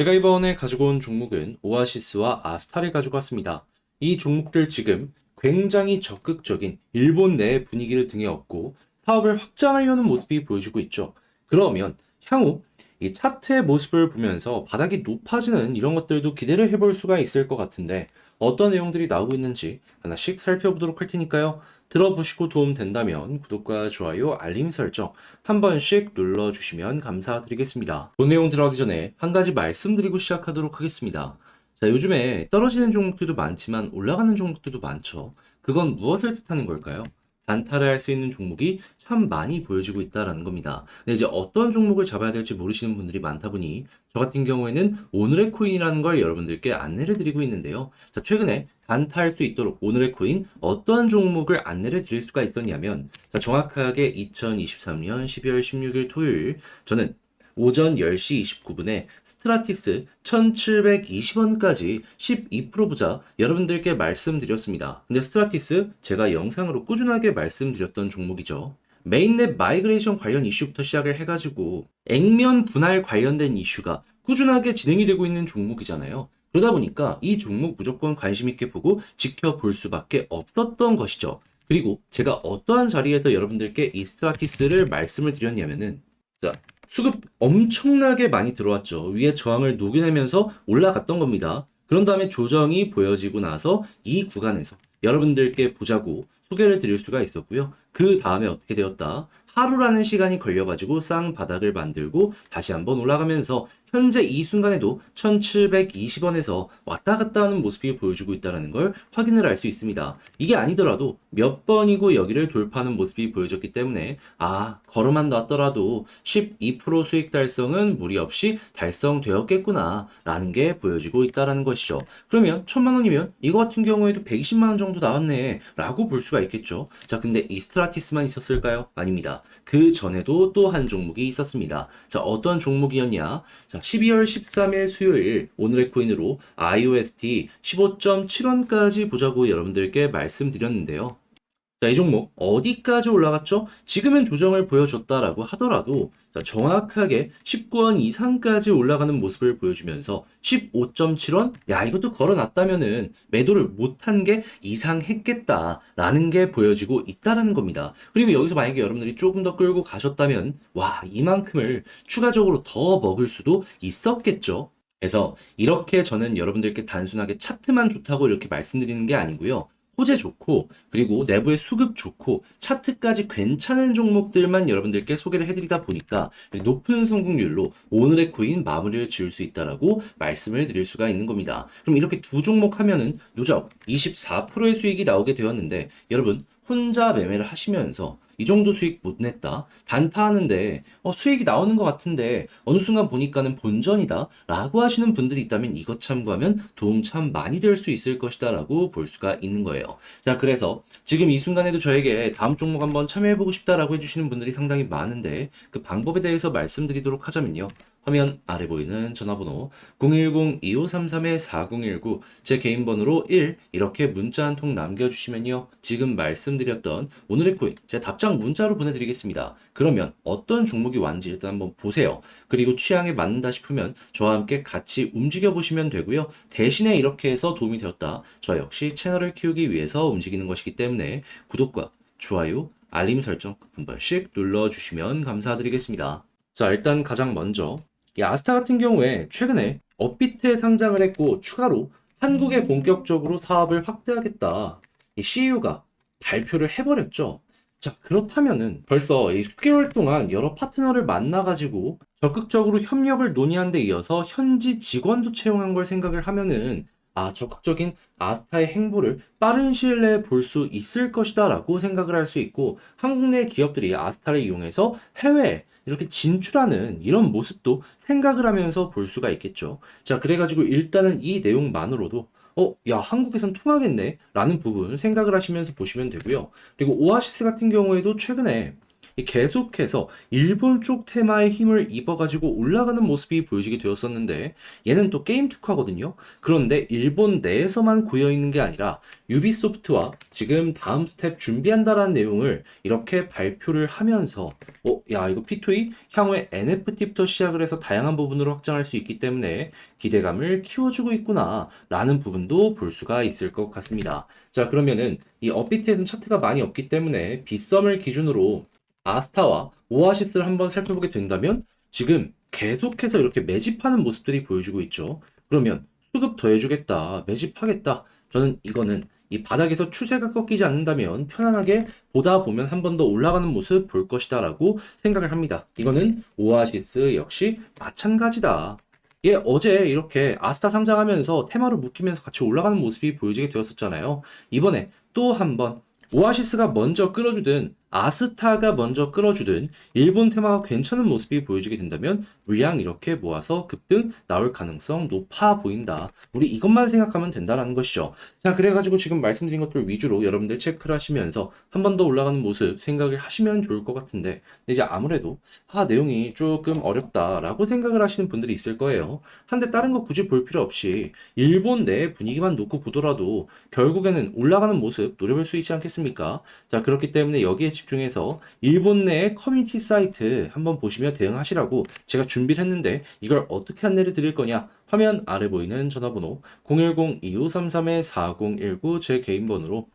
제가 이번에 가지고 온 종목은 오아시스와 아스타를 가지고 왔습니다. 이 종목들 지금 굉장히 적극적인 일본 내 분위기를 등에 업고 사업을 확장하려는 모습이 보여지고 있죠. 그러면 향후 이 차트의 모습을 보면서 바닥이 높아지는 이런 것들도 기대를 해볼 수가 있을 것 같은데 어떤 내용들이 나오고 있는지 하나씩 살펴보도록 할 테니까요. 들어보시고 도움 된다면 구독과 좋아요, 알림 설정 한 번씩 눌러주시면 감사드리겠습니다. 본 내용 들어가기 전에 한 가지 말씀드리고 시작하도록 하겠습니다. 자, 요즘에 떨어지는 종목들도 많지만 올라가는 종목들도 많죠. 그건 무엇을 뜻하는 걸까요? 단타를 할 수 있는 종목이 참 많이 보여지고 있다라는 겁니다. 근데 이제 어떤 종목을 잡아야 될지 모르시는 분들이 많다 보니 저 같은 경우에는 오늘의 코인이라는 걸 여러분들께 안내를 드리고 있는데요. 자, 최근에 단타할 수 있도록 오늘의 코인 어떤 종목을 안내를 드릴 수가 있었냐면 자, 정확하게 2023년 12월 16일 토요일 저는 오전 10시 29분에 스트라티스 1720원까지 12% 보자 여러분들께 말씀드렸습니다. 근데 스트라티스 제가 영상으로 꾸준하게 말씀드렸던 종목이죠. 메인넷 마이그레이션 관련 이슈부터 시작을 해가지고 액면 분할 관련된 이슈가 꾸준하게 진행이 되고 있는 종목이잖아요. 그러다 보니까 이 종목 무조건 관심 있게 보고 지켜볼 수밖에 없었던 것이죠. 그리고 제가 어떠한 자리에서 여러분들께 이 스트라티스를 말씀을 드렸냐면은 자, 수급 엄청나게 많이 들어왔죠. 위에 저항을 녹여내면서 올라갔던 겁니다. 그런 다음에 조정이 보여지고 나서 이 구간에서 여러분들께 보자고 소개를 드릴 수가 있었고요. 그 다음에 어떻게 되었다? 하루라는 시간이 걸려가지고 쌍바닥을 만들고 다시 한번 올라가면서 현재 이 순간에도 1720원에서 왔다 갔다 하는 모습이 보여주고 있다는 걸 확인을 할 수 있습니다. 이게 아니더라도 몇 번이고 여기를 돌파하는 모습이 보여졌기 때문에 아 걸어만 놨더라도 12% 수익 달성은 무리 없이 달성되었겠구나 라는 게 보여지고 있다는 것이죠. 그러면 천만 원이면 이거 같은 경우에도 120만 원 정도 나왔네 라고 볼 수가 있겠죠. 자 근데 이 스트라티스만 있었을까요? 아닙니다. 그 전에도 또 한 종목이 있었습니다. 자 어떤 종목이었냐? 자 12월 13일 수요일 오늘의 코인으로 IOST 15.7원까지 보자고 여러분들께 말씀드렸는데요. 자, 이 종목 어디까지 올라갔죠? 지금은 조정을 보여줬다라고 하더라도 자, 정확하게 19원 이상까지 올라가는 모습을 보여주면서 15.7원? 야, 이것도 걸어놨다면은 매도를 못한 게 이상했겠다라는 게 보여지고 있다라는 겁니다. 그리고 여기서 만약에 여러분들이 조금 더 끌고 가셨다면 와, 이만큼을 추가적으로 더 먹을 수도 있었겠죠. 그래서 이렇게 저는 여러분들께 단순하게 차트만 좋다고 이렇게 말씀드리는 게 아니고요. 호재 좋고 그리고 내부의 수급 좋고 차트까지 괜찮은 종목들만 여러분들께 소개를 해드리다 보니까 높은 성공률로 오늘의 코인 마무리를 지을 수 있다라고 말씀을 드릴 수가 있는 겁니다. 그럼 이렇게 두 종목 하면은 누적 24%의 수익이 나오게 되었는데 여러분 혼자 매매를 하시면서 이 정도 수익 못 냈다. 단타하는데 어, 수익이 나오는 것 같은데 어느 순간 보니까는 본전이다. 라고 하시는 분들이 있다면 이것 참고하면 도움 참 많이 될 수 있을 것이다. 라고 볼 수가 있는 거예요. 자, 그래서 지금 이 순간에도 저에게 다음 종목 한번 참여해보고 싶다라고 해주시는 분들이 상당히 많은데 그 방법에 대해서 말씀드리도록 하자면요. 화면 아래 보이는 전화번호 010-2533-4019 제 개인 번호로 1 이렇게 문자 한 통 남겨주시면요. 지금 말씀드렸던 오늘의 코인 제 답장 문자로 보내드리겠습니다. 그러면 어떤 종목이 왔는지 일단 한번 보세요. 그리고 취향에 맞는다 싶으면 저와 함께 같이 움직여 보시면 되고요. 대신에 이렇게 해서 도움이 되었다. 저 역시 채널을 키우기 위해서 움직이는 것이기 때문에 구독과 좋아요, 알림 설정 한 번씩 눌러주시면 감사드리겠습니다. 자, 일단 가장 먼저 이 아스타 같은 경우에 최근에 업비트에 상장을 했고 추가로 한국에 본격적으로 사업을 확대하겠다. 이 CEO가 발표를 해버렸죠. 자, 그렇다면은 벌써 이 10개월 동안 여러 파트너를 만나가지고 적극적으로 협력을 논의한 데 이어서 현지 직원도 채용한 걸 생각을 하면은 아, 적극적인 아스타의 행보를 빠른 시일 내에 볼 수 있을 것이다 라고 생각을 할 수 있고 한국 내 기업들이 아스타를 이용해서 해외에 이렇게 진출하는 이런 모습도 생각을 하면서 볼 수가 있겠죠. 자, 그래가지고 일단은 이 내용만으로도 어, 야, 한국에선 통하겠네? 라는 부분 생각을 하시면서 보시면 되고요. 그리고 오아시스 같은 경우에도 최근에 이 계속해서 일본 쪽 테마의 힘을 입어가지고 올라가는 모습이 보여지게 되었었는데 얘는 또 게임 특화거든요. 그런데 일본 내에서만 고여 있는 게 아니라 유비소프트와 지금 다음 스텝 준비한다라는 내용을 이렇게 발표를 하면서 어, 야 이거 P2E 향후에 NFT부터 시작을 해서 다양한 부분으로 확장할 수 있기 때문에 기대감을 키워주고 있구나 라는 부분도 볼 수가 있을 것 같습니다. 자 그러면은 이 업비트에서는 차트가 많이 없기 때문에 빗썸을 기준으로 아스타와 오아시스를 한번 살펴보게 된다면 지금 계속해서 이렇게 매집하는 모습들이 보여주고 있죠. 그러면 수급 더 해주겠다, 매집하겠다. 저는 이거는 이 바닥에서 추세가 꺾이지 않는다면 편안하게 보다 보면 한 번 더 올라가는 모습 볼 것이다 라고 생각을 합니다. 이거는 오아시스 역시 마찬가지다. 예, 어제 이렇게 아스타 상장하면서 테마로 묶이면서 같이 올라가는 모습이 보여지게 되었었잖아요. 이번에 또 한번 오아시스가 먼저 끌어주든 아스타가 먼저 끌어주든 일본 테마가 괜찮은 모습이 보여지게 된다면 물량 이렇게 모아서 급등 나올 가능성 높아 보인다. 우리 이것만 생각하면 된다라는 것이죠. 자, 그래가지고 지금 말씀드린 것들 위주로 여러분들 체크를 하시면서 한 번 더 올라가는 모습 생각을 하시면 좋을 것 같은데 이제 아무래도 아, 내용이 조금 어렵다라고 생각을 하시는 분들이 있을 거예요. 한데 다른 거 굳이 볼 필요 없이 일본 내 분위기만 놓고 보더라도 결국에는 올라가는 모습 노려볼 수 있지 않겠습니까? 자, 그렇기 때문에 여기에 집중해서 일본 내의 커뮤니티 사이트 한번 보시며 대응하시라고 제가 준비를 했는데 이걸 어떻게 안내를 드릴 거냐? 화면 아래 보이는 전화번호 010-2533-4019 제 개인 번호로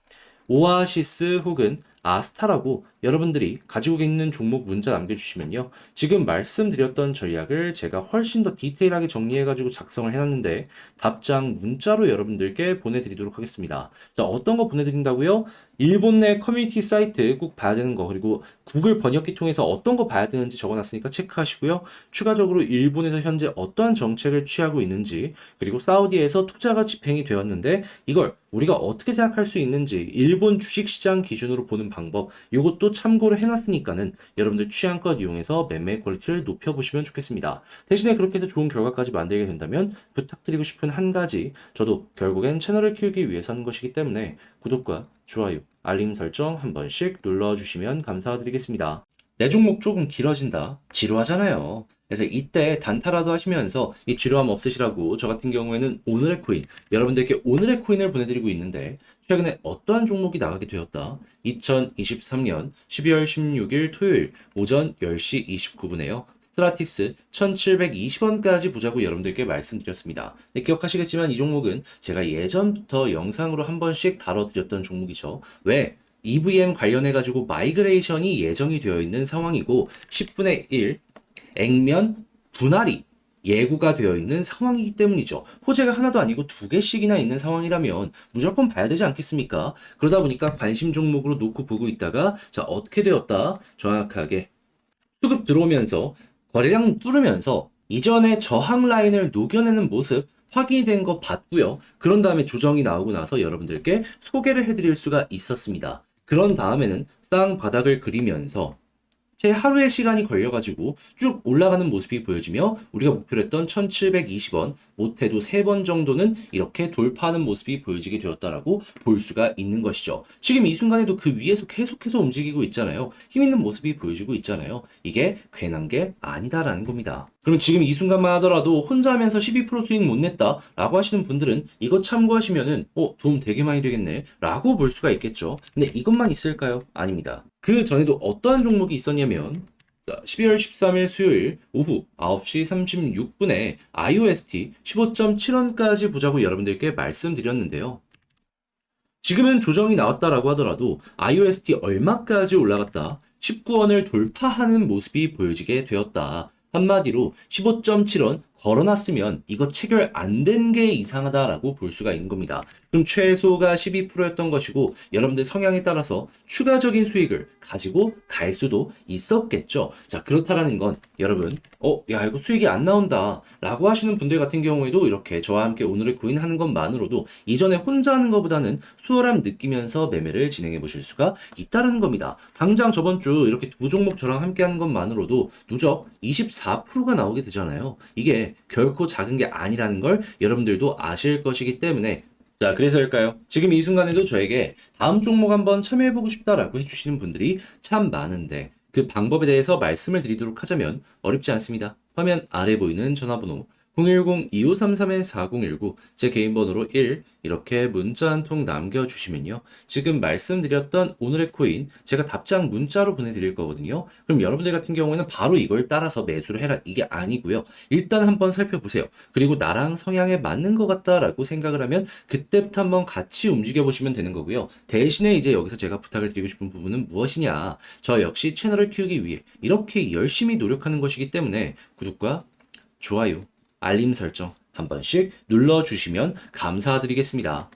오아시스 혹은 아스타라고 여러분들이 가지고 있는 종목 문자 남겨주시면요. 지금 말씀드렸던 전략을 제가 훨씬 더 디테일하게 정리해가지고 작성을 해놨는데 답장 문자로 여러분들께 보내드리도록 하겠습니다. 자, 어떤 거 보내드린다고요? 일본 내 커뮤니티 사이트 꼭 봐야 되는 거 그리고 구글 번역기 통해서 어떤 거 봐야 되는지 적어놨으니까 체크하시고요. 추가적으로 일본에서 현재 어떠한 정책을 취하고 있는지 그리고 사우디에서 투자가 집행이 되었는데 이걸 우리가 어떻게 생각할 수 있는지 일본 주식시장 기준으로 보는 방법 이것도 참고를 해놨으니까는 여러분들 취향껏 이용해서 매매 퀄리티를 높여보시면 좋겠습니다. 대신에 그렇게 해서 좋은 결과까지 만들게 된다면 부탁드리고 싶은 한 가지 저도 결국엔 채널을 키우기 위해서 하는 것이기 때문에 구독과 좋아요, 알림 설정 한 번씩 눌러주시면 감사드리겠습니다. 내 종목 조금 길어진다. 지루하잖아요. 그래서 이때 단타라도 하시면서 이 지루함 없으시라고 저 같은 경우에는 오늘의 코인, 여러분들께 오늘의 코인을 보내드리고 있는데 최근에 어떠한 종목이 나가게 되었다. 2023년 12월 16일 토요일 오전 10시 29분에요. 스트라티스 1720원까지 보자고 여러분들께 말씀드렸습니다. 네, 기억하시겠지만 이 종목은 제가 예전부터 영상으로 한 번씩 다뤄드렸던 종목이죠. 왜? EVM 관련해가지고 마이그레이션이 예정이 되어 있는 상황이고 10분의 1 액면 분할이 예고가 되어 있는 상황이기 때문이죠. 호재가 하나도 아니고 두 개씩이나 있는 상황이라면 무조건 봐야 되지 않겠습니까? 그러다 보니까 관심 종목으로 놓고 보고 있다가 자 어떻게 되었다 정확하게 수급 들어오면서 거래량 뚫으면서 이전에 저항 라인을 녹여내는 모습 확인이 된 거 봤고요. 그런 다음에 조정이 나오고 나서 여러분들께 소개를 해드릴 수가 있었습니다. 그런 다음에는 쌍 바닥을 그리면서 제 하루의 시간이 걸려가지고 쭉 올라가는 모습이 보여지며 우리가 목표로 했던 1720원 못해도 3번 정도는 이렇게 돌파하는 모습이 보여지게 되었다라고 볼 수가 있는 것이죠. 지금 이 순간에도 그 위에서 계속해서 움직이고 있잖아요. 힘 있는 모습이 보여지고 있잖아요. 이게 괜한 게 아니다라는 겁니다. 그럼 지금 이 순간만 하더라도 혼자 하면서 12% 수익 못 냈다 라고 하시는 분들은 이거 참고하시면은 어 도움 되게 많이 되겠네 라고 볼 수가 있겠죠. 근데 이것만 있을까요? 아닙니다. 그 전에도 어떠한 종목이 있었냐면 자, 12월 13일 수요일 오후 9시 36분에 IOST 15.7원까지 보자고 여러분들께 말씀드렸는데요. 지금은 조정이 나왔다라고 하더라도 IOST 얼마까지 올라갔다? 19원을 돌파하는 모습이 보여지게 되었다. 한마디로 15.7원 걸어놨으면 이거 체결 안 된 게 이상하다라고 볼 수가 있는 겁니다. 그럼 최소가 12%였던 것이고 여러분들 성향에 따라서 추가적인 수익을 가지고 갈 수도 있었겠죠. 자 그렇다라는 건 여러분 어야 이거 수익이 안 나온다 라고 하시는 분들 같은 경우에도 이렇게 저와 함께 오늘의 고인 하는 것만으로도 이전에 혼자 하는 것보다는 수월함 느끼면서 매매를 진행해 보실 수가 있다는 겁니다. 당장 저번 주 이렇게 두 종목 저랑 함께 하는 것만으로도 누적 24%가 나오게 되잖아요. 이게 결코 작은 게 아니라는 걸 여러분들도 아실 것이기 때문에 자, 그래서일까요? 지금 이 순간에도 저에게 다음 종목 한번 참여해보고 싶다라고 해주시는 분들이 참 많은데, 그 방법에 대해서 말씀을 드리도록 하자면 어렵지 않습니다. 화면 아래 보이는 전화번호 010-2533-4019 제 개인 번호로 1 이렇게 문자 한 통 남겨주시면요. 지금 말씀드렸던 오늘의 코인 제가 답장 문자로 보내드릴 거거든요. 그럼 여러분들 같은 경우에는 바로 이걸 따라서 매수를 해라 이게 아니고요. 일단 한번 살펴보세요. 그리고 나랑 성향에 맞는 것 같다라고 생각을 하면 그때부터 한번 같이 움직여 보시면 되는 거고요. 대신에 이제 여기서 제가 부탁을 드리고 싶은 부분은 무엇이냐. 저 역시 채널을 키우기 위해 이렇게 열심히 노력하는 것이기 때문에 구독과 좋아요, 알림 설정 한 번씩 눌러주시면 감사드리겠습니다.